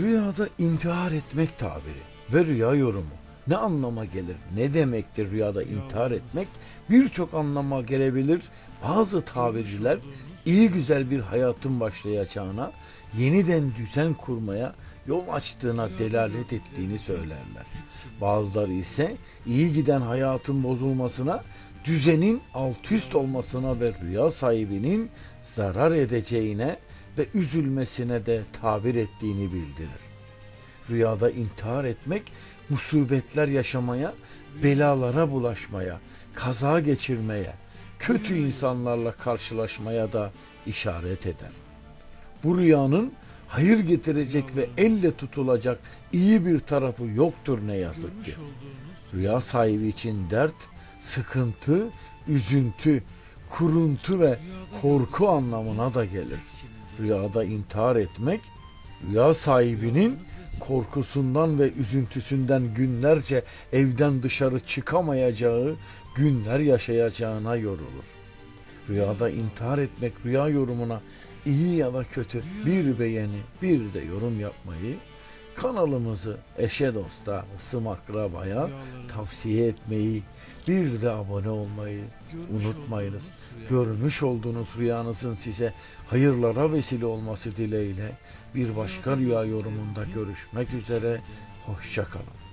Rüyada intihar etmek tabiri ve rüya yorumu ne anlama gelir? Ne demektir rüyada intihar etmek? Birçok anlama gelebilir. Bazı tabirciler iyi güzel bir hayatın başlayacağına, yeniden düzen kurmaya yol açtığına delalet ettiğini söylerler. Bazıları ise iyi giden hayatın bozulmasına, düzenin alt üst olmasına ve rüya sahibinin zarar edeceğine ve üzülmesine de tabir ettiğini bildirir. Rüyada intihar etmek, musibetler yaşamaya, belalara bulaşmaya, kaza geçirmeye, kötü insanlarla karşılaşmaya da işaret eder. Bu rüyanın hayır getirecek ve elle tutulacak iyi bir tarafı yoktur ne yazık ki. Rüya sahibi için dert, sıkıntı, üzüntü, kuruntu ve korku anlamına da gelir. Rüyada intihar etmek, rüya sahibinin korkusundan ve üzüntüsünden günlerce evden dışarı çıkamayacağı günler yaşayacağına yorulur. Rüyada intihar etmek rüya yorumuna iyi ya da kötü bir beğeni bir de yorum yapmayı kanalımızı eşe dosta ısım akrabaya tavsiye etmeyi bir de abone olmayı unutmayınız. Görmüş olduğunuz rüyanızın size hayırlara vesile olması dileğiyle bir başka rüya yorumunda görüşmek üzere. Hoşçakalın.